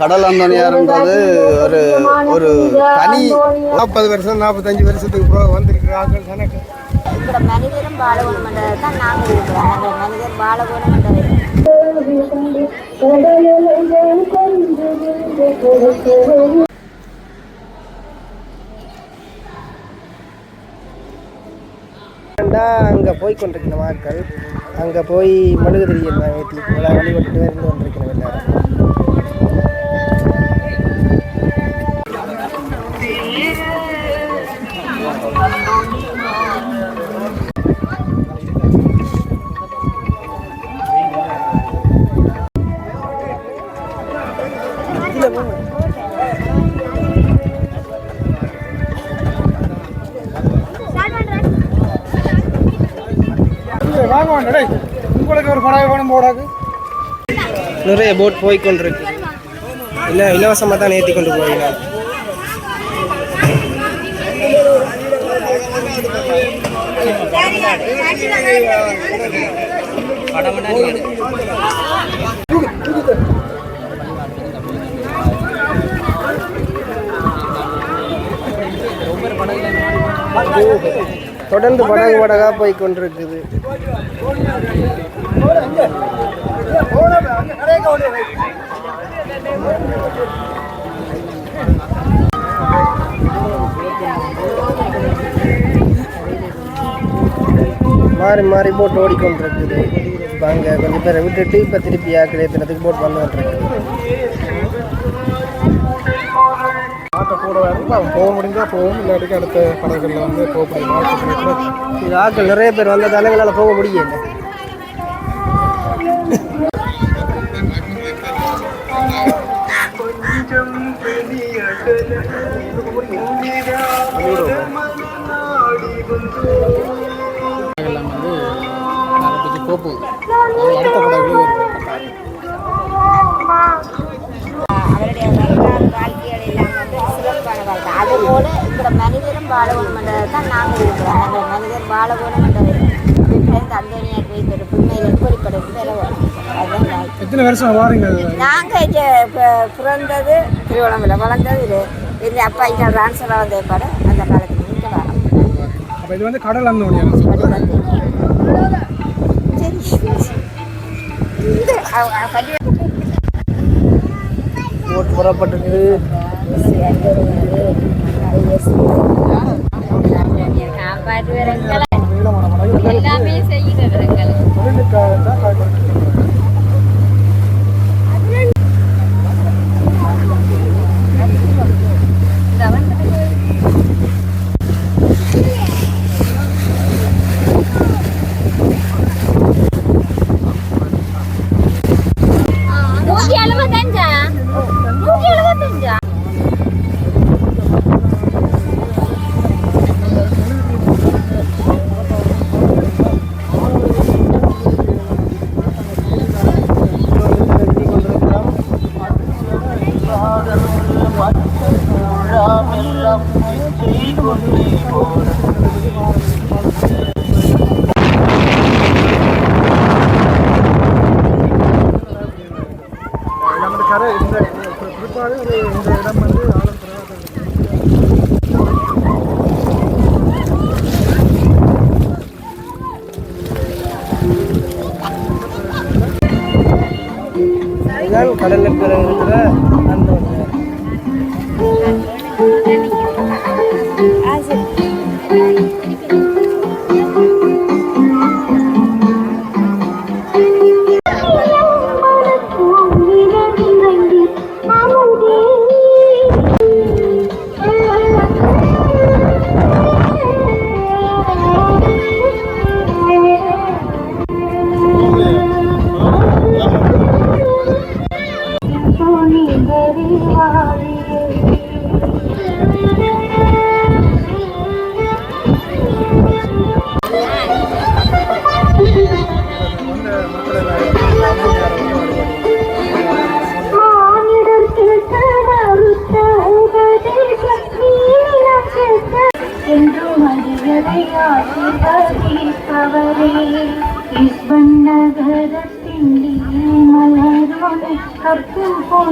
கடல் அந்தனியார்ன்றது ஒரு ஒரு தனி நாற்பது வருஷம் நாற்பத்தஞ்சு வருஷத்துக்கு போக வந்திருக்கிறார்கள் கணக்கு மனிதரும் வாழ தான் நாங்கள் இருக்கிறோம். மனிதர் வாழ அங்கே போய் கொண்டிருக்கிற மக்கள் அங்கே போய் மெழுகுதிரி எல்லாம் ஏற்றி வழிபட்டு இருந்து வந்திருக்கிறேன் எல்லாரும். ஒரு நிறைய போட் போய் கொண்டிருக்கு இல்லை இலவசமாக தான் ஏற்றி கொண்டு போவீங்க போகிறாங்க தொடர்ந்து படகு படகா போய் கொண்டிருக்குது. மாறி மாறி போட்டு ஓடிக்கொண்டிருக்குது. இப்போ அங்கே கொஞ்சம் பேரை விட்டுட்டு இப்போ திருப்பி ஆக்கிலே தினத்துக்கு போட் வந்து கொண்டிருக்குது கூட போக முடிஞ்சா போகும் இல்லாட்டிக்கு அடுத்த படகுகளில் வந்து போக முடியும் இது நிறைய பேர் வந்ததால எங்களால் போக முடியல எல்லாம் வந்து எத்தனை வருஷம் வாரீங்க. நாங்கள் பிறந்தது திருவண்ணாமலை வளர்ந்தது இது. இந்த அப்பா இங்கே ட்ரான்ஸ்ஃபர் வந்த ஏற்பாடு அந்த காலத்துக்கு இங்கே வரோம். அப்போ இது வந்து கடல் அந்த சரி இந்த அவ- அவ பள்ளி போட் புறப்பட்டிருக்கு எல்லாமே செய்கிறது இதுதான் கடலில் இருக்கிற அந்த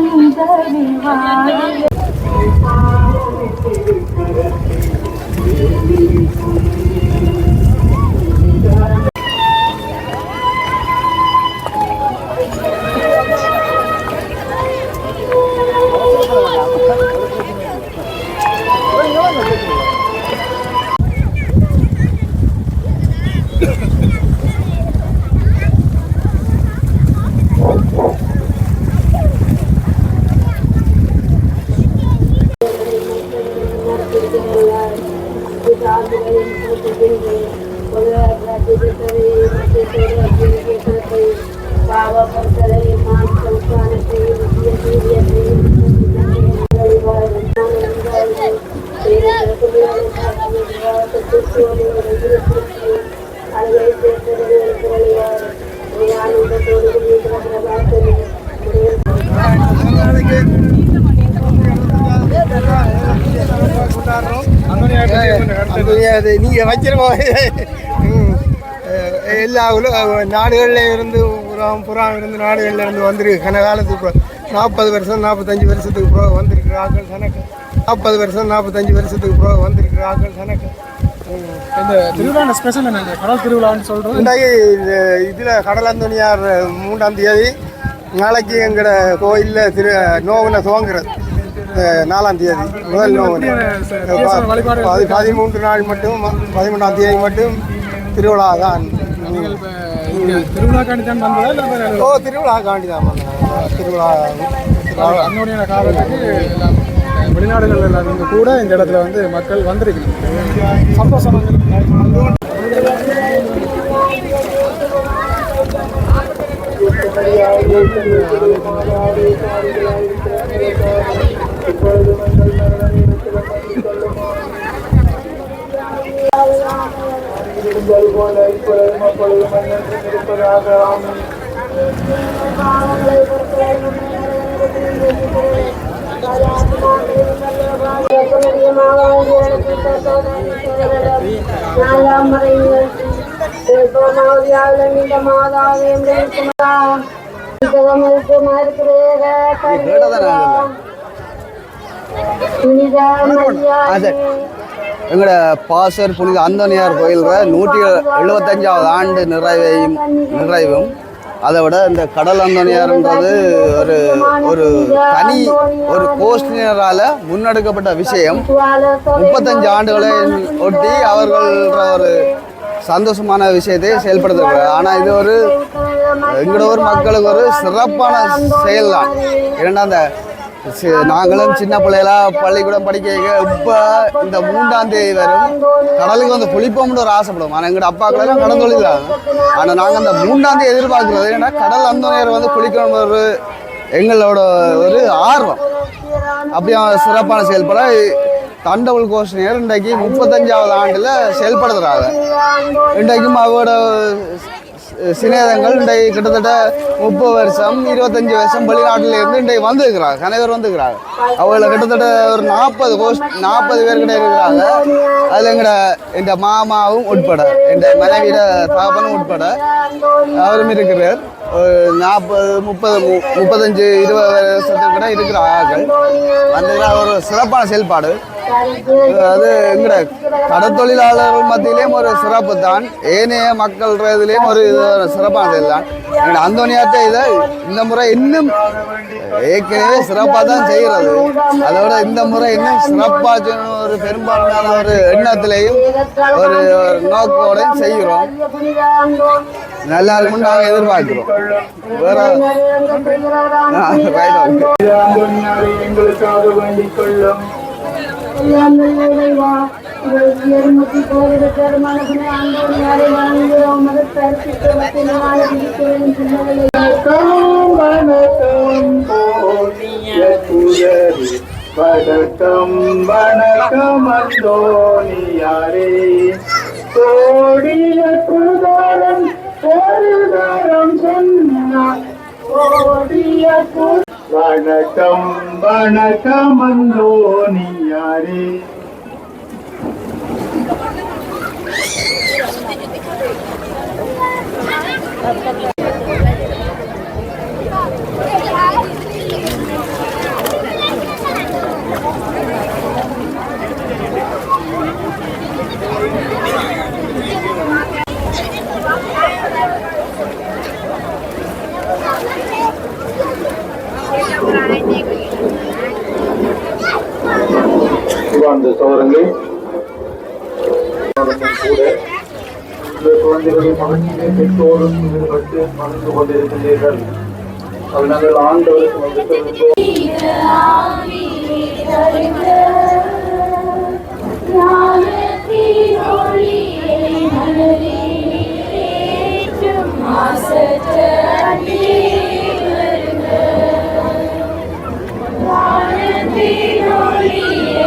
அந்த விவாதிய அஹ் எல்லா உல- நாடுகள்ல இருந்து புறம் புறம் இருந்து நாடுகள்ல இருந்து வந்திருக்கு. கன காலத்துக்கு நாற்பது வருஷம் நாற்பத்தஞ்சு வருஷத்துக்கு பிறகு வந்திருக்கிறார்கள் கணக்கு நாற்பது வருஷம் நாற்பத்தஞ்சு வருஷத்துக்கு பிறகு வந்திருக்கிறார்கள் கணக்கு இந்த திருவிழா ஸ்பெஷல் என்ன கடல் திருவிழான்னு சொல்றது இன்றைக்கு இந்த இதில் கடலந்தோனியார் மூன்றாம் தேதி நாளைக்கு எங்களோட கோயிலில் திரு நோவினை துவங்குறது நாலாம் தேதி முதல் அது பதிமூன்று நாள் மட்டும் பதிமூணாம் தேதி மட்டும் திருவிழா தான். திருவிழாக்காண்டி தான் வந்ததா இல்லை வேற ஓ திருவிழா காண்டி தான் வந்தோம். திருவிழா அன்னோடைய காலத்துக்கு வெளிநாடுகள்ல இருந்து கூட இந்த இடத்துல வந்து மக்கள் வந்திருக்கிறாங்க. சந்தோஷம் எப்பொழுதும் எங்கள் மரணம் இருக்கிற பண்ணி சொல்லுமா இருந்தது போல இப்பொழுதும் அப்பொழுதும் மன்னர்கள் இருப்பதாக ஆமாம் மாதாவே மாதா இருக்கிறேன் அது எங்களோட பாசர் புனித அந்தோனியார் கோயிலில் நூற்றி எழுபத்தஞ்சாவது ஆண்டு நிறைவையும் நிறைவும். அதை விட இந்த கடல் அந்தோனியார்ன்றது ஒரு ஒரு தனி ஒரு கோஸ்டினரால் முன்னெடுக்கப்பட்ட விஷயம். முப்பத்தஞ்சு ஆண்டுகளை ஒட்டி அவர்கள்ன்ற ஒரு சந்தோஷமான விஷயத்தை செயல்படுத்துகிறார். ஆனால் இது ஒரு எங்களோட ஒரு மக்களுக்கு ஒரு சிறப்பான செயல் தான் ஏன்னா அந்த நாங்களும் சின்ன பிள்ளைகளா பள்ளிக்கூடம் படிக்க இப்போ இந்த மூன்றாம் தேதி வரும். கடலுக்கு வந்து குளிப்போம்னு ஒரு ஆசைப்படுவோம். ஆனால் எங்களோட அப்பாக்களெல்லாம் கடல் தொழிலாங்க ஆனால் நாங்கள் அந்த மூன்றாம் தேதி எதிர்பார்க்குறது ஏன்னா கடல் அந்த நேரம் வந்து குளிக்கணும் ஒரு எங்களோட ஒரு ஆர்வம். அப்படி சிறப்பான செயல்பட தண்டவுள் கோஷனியர் இன்றைக்கு முப்பத்தஞ்சாவது ஆண்டில் செயல்படுத்துகிறாங்க இன்றைக்கும் அவரோட சிநேதங்கள் இன்றைக்கு கிட்டத்தட்ட முப்பது வருஷம் இருபத்தஞ்சி வருஷம் வெளிநாட்டிலேருந்து இன்றைக்கு வந்துருக்கிறாங்க அனைவரும் வந்துருக்கிறாங்க அவங்கள கிட்டத்தட்ட ஒரு நாற்பது கோஷ் நாற்பது பேர் கிட்ட இருக்கிறாங்க. அதில் எங்கட எந்த மாமாவும் உட்பட எந்த மனைவியோட தகப்பனும் உட்பட அவரும் இருக்கிறார். ஒரு நாற்பது முப்பது மு- முப்பத்தஞ்சு இருபது வருஷத்துக்கு கூட இருக்கிற ஆட்கள் அந்த ஒரு சிறப்பான செயல்பாடு. அது எங்கட கடற்தொழிலாளர்கள் மத்தியிலேயும் ஒரு சிறப்பு தான் ஏனைய மக்கள் இதுலேயும் ஒரு இது ஒரு தான் எங்கட அந்தோனியாத்த இதை இந்த முறை இன்னும் ஏற்கனவே சிறப்பாக தான் செய்கிறது. அதோட இந்த முறை இன்னும் சிறப்பாக ஒரு பெரும்பாலான ஒரு எண்ணத்திலையும் ஒரு ஒரு நோக்கோடையும் செய்கிறோம். நல்லா இருக்கும்னு நாங்கள் எதிர்பார்க்கிறோம். வேற on. எங்களுக்காக வேண்டிக் கொள்ளும் வணக்கம் போனிய குரவி வணக்கம் வணக்கம். அந்தோனியாரே கோடிய குதாரம் ஒரு தரம் சொன்னார். கோடிய கு- வணக்கம் வணக்கம் அந்தோனியாரே சோரங்கே கூட இந்த குழந்தைகளின் மகிழ்ச்சியை பெற்றோரும் ஈடுபட்டு மகிழ்ந்து கொண்டிருக்கின்றீர்கள் அது ஆண்டவருக்கு வந்து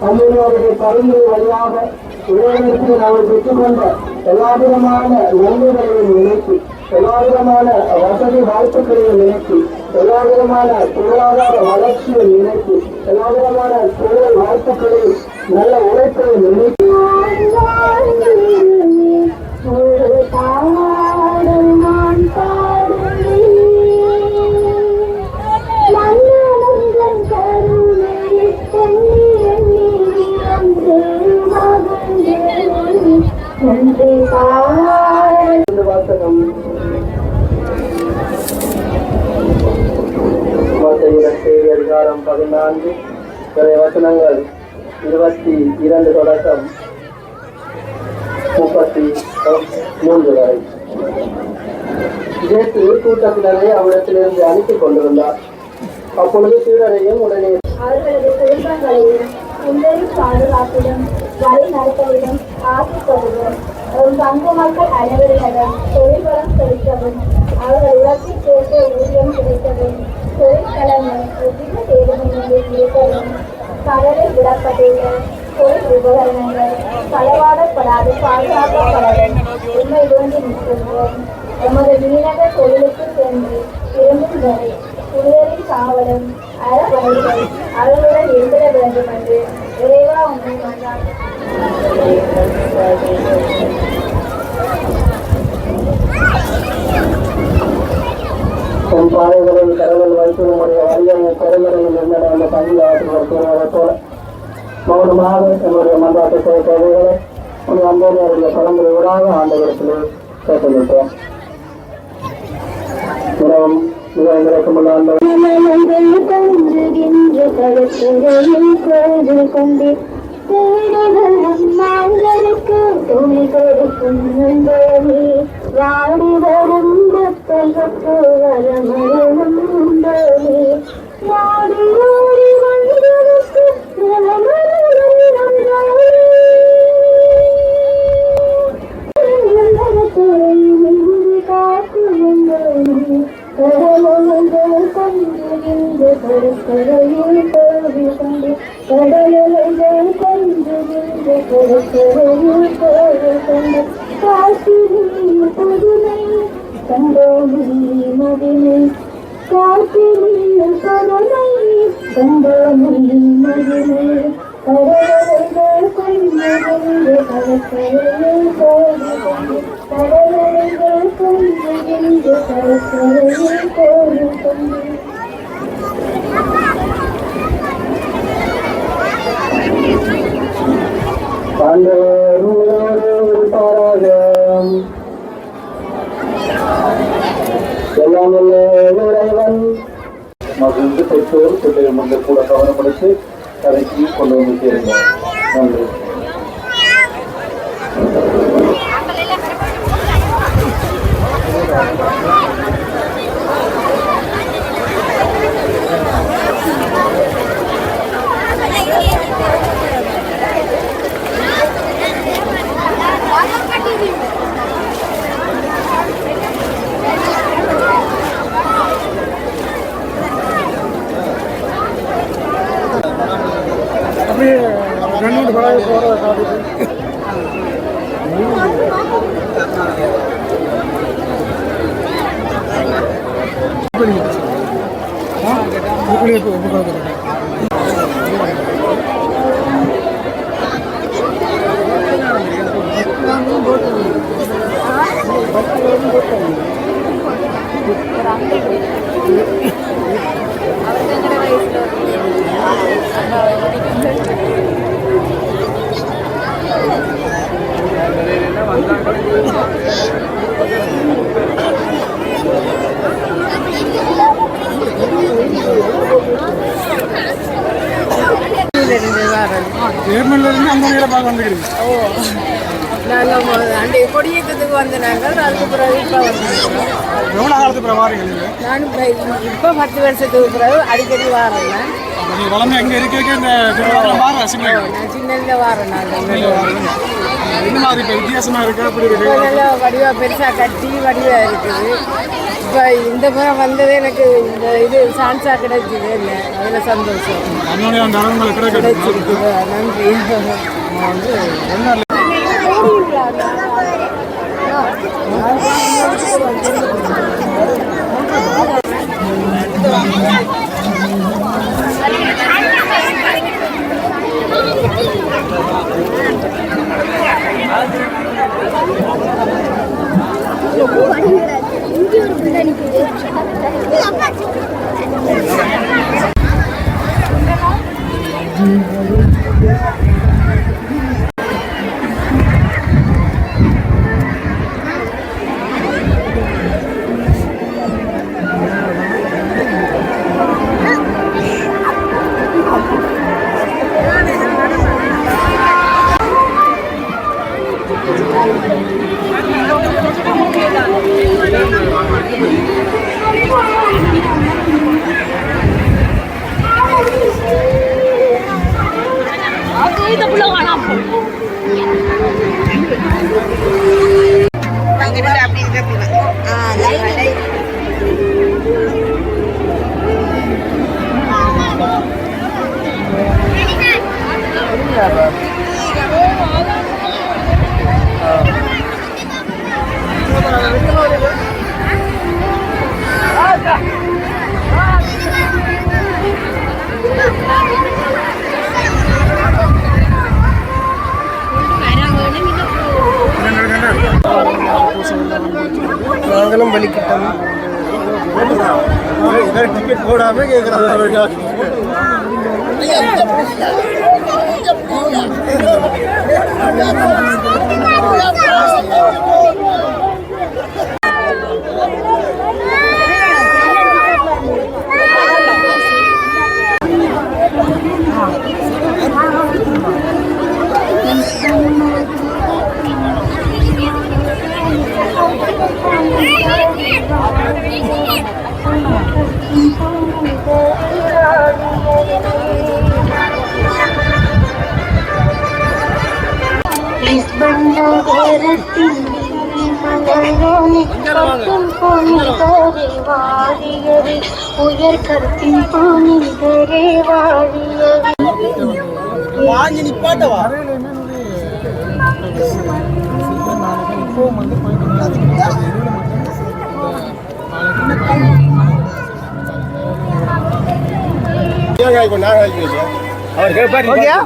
தமிழர்களுடைய பரிந்துரை வழியாக இறைவனுக்கு நாங்கள் பெற்றுக்கொண்ட எல்லா விதமான நன்மைகளையும் நினைத்து எல்லா விதமான வசதி வாய்ப்புகளையும் நினைத்து எல்லா விதமான பொருளாதார வளர்ச்சியை நினைத்து எல்லா விதமான தொழில் வாய்ப்புகளையும் நல்ல உழைப்பையும் நினைத்து நான்கு பதினான்கு வசனங்கள். இருபத்தி இரண்டு தொடக்கம். முப்பத்தி மூன்று வரை. இயேசு கூட்டத்தினரை அவரிடத்திலிருந்து அழைத்துக் கொண்டிருந்தார். அப்பொழுது சீடரையும் உடனே அவர்களது குடும்பங்களையும் உடலின் பாதுகாப்பிலும் வழி நடத்தலிலும் ஆசிப்படுவோம் ஒரு பங்கு மக்கள் அனைவரிடம் தொழில்வளம் செலுத்தவும் அவர்கள் உலகில் சேர்த்து ஊதியம் கிடைக்கவும் தொழிற்கலங்கள் எவ்வித தேர்தலில் இருக்கவும் கடலில் விடப்பட்டுள்ள தொழில் உபகரணங்கள் களவாடப்படாது பாதுகாக்கப்படவும் உண்மை வேண்டி நிற்கின்றோம் எமது மீனக தொழிலுக்கு சென்று திரும்பும் வரை புனிதரின் காவலும் அறவழிகள் அவர்களுடன் இருந்திட வேண்டும் என்று இறைவா உண்மை மன்றாடுகிறேன். உன் பாதைகளில் கடவுள் வைத்து உங்களுடைய வழியை கருங்கரையில் இருந்த அந்த பள்ளி ஆற்றுவர் கூறுவதைப் போல மௌனமாக என்னுடைய மன்றாட்டு தேவைகளை உன் அன்போடைய படங்களை ஊடாக ஆண்டுகளுக்கு கேட்டுவிட்டோம் மிகவும் மிக இறக்கமுள்ள ஆண்டு மனங்கள் தோன்றுகின்ற கடற்கரையில் கோது கொண்டு தேடுகளும் நாங்களுக்கு துணை கொடுக்கும் நண்பரே வாடி வரும் இருப்பாராக எல்லாம் வல்ல இறைவன் மகிழ்ந்து பெற்றோர் பிள்ளைகள் முன்பு கூட கவனப்படுத்தி கதைக்கு கொண்டு வந்து சேருங்க நன்றி வந்து கண்ணூர் பழக போகிற இப்படி இப்படி உபயோகப்படுத்துகிறேன் இருந்து அந்த நேரம் பார்க்க வந்துக்கிறீங்க நாங்கள் அண்டை கொடியேற்றத்துக்கு வந்த நாங்கள் அதுக்கு பிறகு இப்போ எவ்வளோ காலத்துக்கு அப்புறம் வாரீங்க நீங்கள் நானும் இப்போ பத்து வருஷத்துக்கு பிறகு அடிக்கடி வாரேன் வளர்ந்து எங்கே இருக்க இந்த சின்னதில் வாரேன் என்ன மாதிரி இப்போ வித்தியாசமாக அப்படி நல்லா பெருசாக கட்டி வடிவா இருக்குது. இப்போ இந்த முறை வந்தது எனக்கு இந்த இது சான்ஸாக கிடைச்சிது இல்லை. அதில் சந்தோஷம். அண்ணனே அந்த அரண்மனை கிடைக்கிறது கிடைச்சிருக்குது நன்றி நம்ம வந்து என்ன நாங்களும் வலிக்கிட்டோம். டிக்கெட் போடாம கேட்குறாங்க புனிதரே வாழியரே உயர் கத்தின் புனிதரே வாழியரே ஓகே.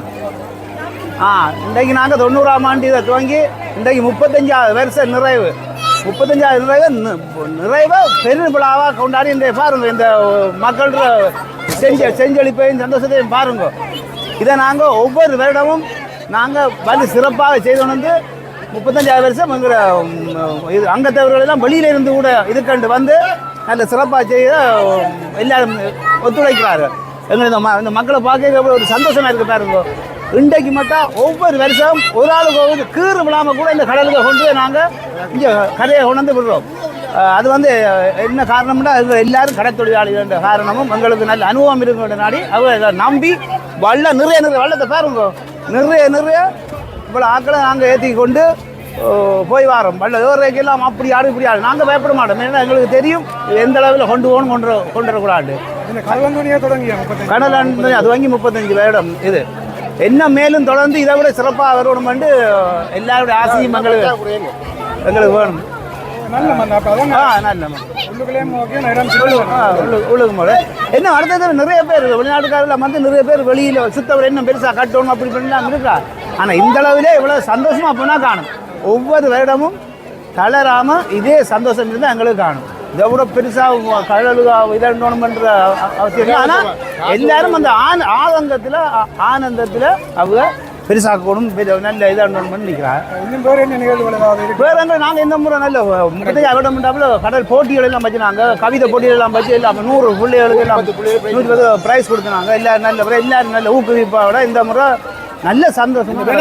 ஆ இன்றைக்கு நாங்கள் தொண்ணூறாம் ஆண்டு இதை துவங்கி இன்றைக்கு முப்பத்தஞ்சாவது வருஷம் நிறைவு. முப்பத்தஞ்சாவது நிறைவு நிறைவை பெரு விழாவாக கொண்டாடி இன்றைய பாருங்க இந்த மக்களோட செஞ்ச செஞ்சொழிப்பையும் சந்தோஷத்தையும் பாருங்க. இதை நாங்கள் ஒவ்வொரு வருடமும் நாங்கள் வந்து சிறப்பாக செய்து வந்து முப்பத்தஞ்சாவது வருஷம் எங்கிற இது அங்கத்தவர்கள் எல்லாம் வெளியில இருந்து கூட இதுக்கண்டு வந்து நல்ல சிறப்பாக செய்ய எல்லாரும் ஒத்துழைக்கிறார்கள். எங்களுக்கு இந்த ம- இந்த மக்களை பார்க்க ஒரு சந்தோஷமா இருக்கு பாருங்க. இன்றைக்கு மட்டும் ஒவ்வொரு வருஷம் ஒரு ஆளுக்கு ஒரு கீறு விழாம கூட இந்த கடலுக்கு கொண்டு போய் நாங்கள் இங்கே கரையை கொண்டு வந்து விடுறோம் அது வந்து என்ன காரணம்னா எல்லாரும் கடை தொழிலாளிகள் என்ற காரணமும் எங்களுக்கு நல்ல அனுபவம் இருக்குன்ற நாடி. இதை நம்பி வல்ல நிறைய நிறைய வள்ளத்தை பாருங்க. நிறைய நிறைய இவ்வளோ ஆக்களை நாங்கள் ஏற்றி கொண்டு போய் வரோம். வல்ல எல்லாம் அப்படி ஆடு இப்படி ஆடு நாங்கள் பயப்பட மாட்டோம். ஏன்னா எங்களுக்கு தெரியும் எந்த அளவில் கொண்டு போகணும் கொண்டு கொண்டு வரக்கூடாது. கடல் அது வாங்கி முப்பத்தஞ்சு வருடம் இது. என்ன மேலும் தொடர்ந்து இதை விட சிறப்பாக வரணும் என்று எல்லாருடைய ஆசையும் எங்களுக்கு எங்களுக்கு வேணும். என்ன அடுத்தது நிறைய பேர் வெளிநாட்டுக்காரில் வந்து நிறைய பேர் வெளியில் சுத்தவர் இன்னும் பெருசாக கட்டணும் அப்படி பண்ணலாம் இருக்கா? ஆனால் இந்த அளவிலே இவ்வளோ சந்தோஷமாக போனால் காணும். ஒவ்வொரு வருடமும் தளராமல் இதே சந்தோஷம் இருந்தால் எங்களுக்கு காணும். இதை விட பெருசாக கடலுக இதண்டணுமன்ற அவசியம் இல்லை. ஆனால் எல்லாரும் அந்த ஆன ஆதங்கத்தில் ஆனந்தத்தில் அவங்க பெருசாக்கணும் நல்ல இதண்டணும்னு நிற்கிறாங்க இன்னும் பேர் என்ன நிகழ்வுகள் வேற எங்க நாங்க இந்த முறை நல்ல முப்பத்தஞ்சு அகடம் கடல் போட்டிகள் எல்லாம் கவிதை போட்டிகள் எல்லாம் வச்சு எல்லாம் நூறு பிள்ளைகளுக்கு எல்லாம் நூற்றி பத்து பிரைஸ் கொடுத்தாங்க எல்லாரும் நல்ல எல்லாரும் நல்ல ஊக்குவிப்பாவோட இந்த முறை நல்ல சந்தோஷம் இல்ல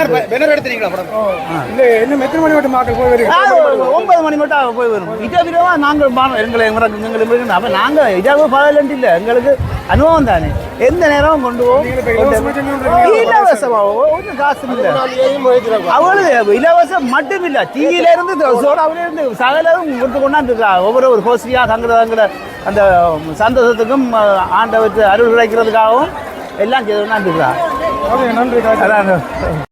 இன்னும் எத்தனை மணி மட்டும் மக்கள் போய் ஆ, வருகிறீங்க ஒன்பது மணி மட்டும் போய் வரும் இதே விதமா நாங்கள் எங்களை எங்களுக்கு எங்களுக்கு அப்போ நாங்கள் இதாக பரவாயில்லன்ட்டு இல்லை. எங்களுக்கு அனுபவம் தானே. எந்த நேரமும் கொண்டு போவோம். இலவசமா ஒன்றும் காசு இல்லை. அவளுக்கு இலவசம் மட்டும் இல்லை. டீயில இருந்து சோடாவில இருந்து சகலரும் கொடுத்து கொண்டாந்துருக்கா. ஒவ்வொரு ஒரு ஹோஸ்டியா தங்குற தங்குற அந்த சந்தோஷத்துக்கும் ஆண்டவற்று அருள் கிடைக்கிறதுக்காகவும் எல்லாம் செய்து கொண்டாந்துருக்கா நன்றி அதான்